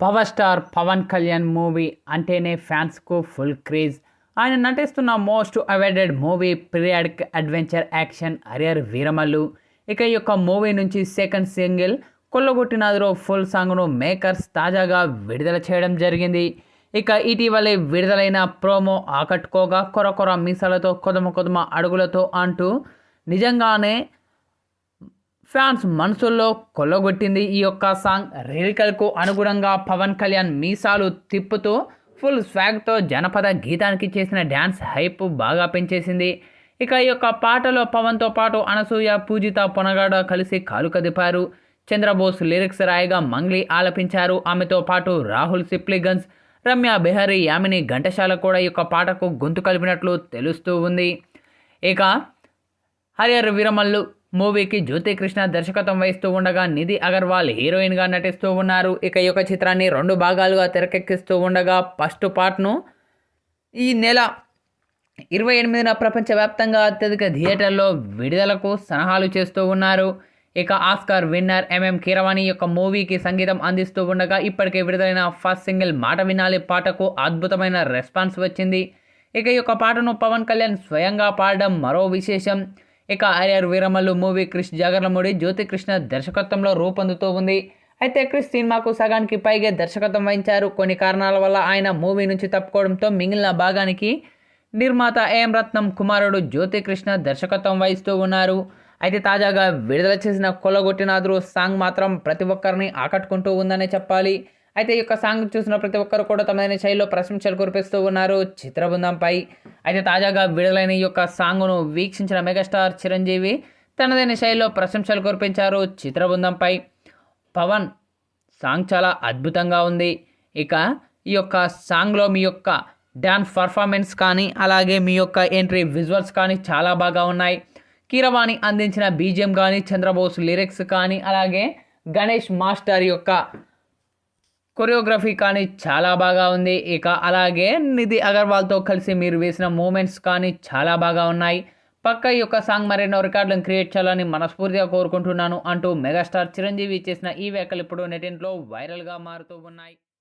Power star Pawan Kalyan movie అంటేనే ఫ్యాన్స్కు full craze. ఆయన నటిస్తున్న most awaited movie periodic adventure action arrear Veeramallu. ఇక ఈ యొక్క మూవీ నుంచి సెకండ్ సింగిల్ కొల్లగొట్టినాదురో ఫుల్ సాంగ్ను మేకర్స్ తాజాగా విడుదల చేయడం జరిగింది. ఇక ఇటీవలే విడుదలైన ప్రోమో ఆకట్టుకోగా కొర కొర మీసాలతో కొదమ కొదమ అడుగులతో అంటూ నిజంగానే ఫ్యాన్స్ మనసుల్లో కొల్లగొట్టింది ఈ యొక్క సాంగ్. లిరికల్కు అనుగుణంగా పవన్ కళ్యాణ్ మీసాలు తిప్పుతూ ఫుల్ స్వాగ్తో జనపద గీతానికి చేసిన డ్యాన్స్ హైప్ బాగా పెంచేసింది. ఇక ఈ యొక్క పాటలో పవన్తో పాటు అనసూయ పూజిత పొనగాడ కలిసి కాలు కదిపారు. చంద్రబోస్ లిరిక్స్ రాయగా మంగ్లీ ఆలపించారు. ఆమెతో పాటు రాహుల్ సిప్లిగన్స్ రమ్య బిహారీ యామిని ఘంటశాల కూడా ఈ యొక్క పాటకు గొంతు కలిపినట్లు తెలుస్తూ ఉంది. ఇక హరియర్ వీరమల్లు మూవీకి జ్యోతి కృష్ణ దర్శకత్వం వహిస్తూ ఉండగా నిధి అగర్వాల్ హీరోయిన్గా నటిస్తూ ఉన్నారు. ఇక ఈ యొక్క చిత్రాన్ని రెండు భాగాలుగా తెరకెక్కిస్తూ ఉండగా ఫస్ట్ పార్ట్ను ఈ నెల ఇరవై ఎనిమిదిన ప్రపంచవ్యాప్తంగా అత్యధిక థియేటర్లో విడుదలకు సలహాలు చేస్తూ ఉన్నారు. ఇక ఆస్కార్ విన్నర్ ఎంఎం కీరవాణి యొక్క మూవీకి సంగీతం అందిస్తూ ఉండగా ఇప్పటికే విడుదలైన ఫస్ట్ సింగిల్ మాట వినాలి పాటకు అద్భుతమైన రెస్పాన్స్ వచ్చింది. ఇక ఈ యొక్క పాటను పవన్ కళ్యాణ్ స్వయంగా పాడడం మరో విశేషం. ఇక ఆర్ఆర్ వీరమల్లు మూవీ క్రిష్ జాగర్లమూడి జ్యోతి కృష్ణ దర్శకత్వంలో రూపొందుతూ ఉంది. అయితే క్రిష్ సినిమాకు సగానికి పైగా దర్శకత్వం వహించారు. కొన్ని కారణాల వల్ల ఆయన మూవీ నుంచి తప్పుకోవడంతో మిగిలిన భాగానికి నిర్మాత ఏఎం రత్నం కుమారుడు జ్యోతి కృష్ణ దర్శకత్వం వహిస్తూ ఉన్నారు. అయితే తాజాగా విడుదల చేసిన కొల్లగొట్టినాదురు సాంగ్ మాత్రం ప్రతి ఒక్కరిని ఆకట్టుకుంటూ ఉందనే చెప్పాలి. అయితే ఈ యొక్క సాంగ్ చూసిన ప్రతి ఒక్కరు కూడా తమదైన శైలిలో ప్రశంసలు కురిపిస్తూ ఉన్నారు చిత్రబృందంపై. అయితే తాజాగా విడుదలైన ఈ యొక్క సాంగ్ను వీక్షించిన మెగాస్టార్ చిరంజీవి తనదైన శైలిలో ప్రశంసలు కురిపించారు చిత్రబృందంపై. పవన్ సాంగ్ చాలా అద్భుతంగా ఉంది. ఇక ఈ యొక్క సాంగ్లో మీ యొక్క డ్యాన్స్ పర్ఫార్మెన్స్ కానీ అలాగే మీ యొక్క ఎంట్రీ విజువల్స్ కానీ చాలా బాగా ఉన్నాయి. కీరవాణి అందించిన బీజిఎం కానీ చంద్రబోస్ లిరిక్స్ కానీ అలాగే గణేష్ మాస్టర్ యొక్క కొరియోగ్రఫీ కానీ చాలా బాగా ఉంది. ఇక అలాగే నిధి అగర్వాల్తో కలిసి మీరు వేసిన మూమెంట్స్ కానీ చాలా బాగా ఉన్నాయి. పక్క ఈ యొక్క సాంగ్ మరెన్నో రికార్డులను క్రియేట్ చేయాలని మనస్ఫూర్తిగా కోరుకుంటున్నాను అంటూ మెగాస్టార్ చిరంజీవి చేసిన ఈ వ్యాఖ్యలు ఇప్పుడు నెటింట్లో వైరల్గా మారుతూ ఉన్నాయి.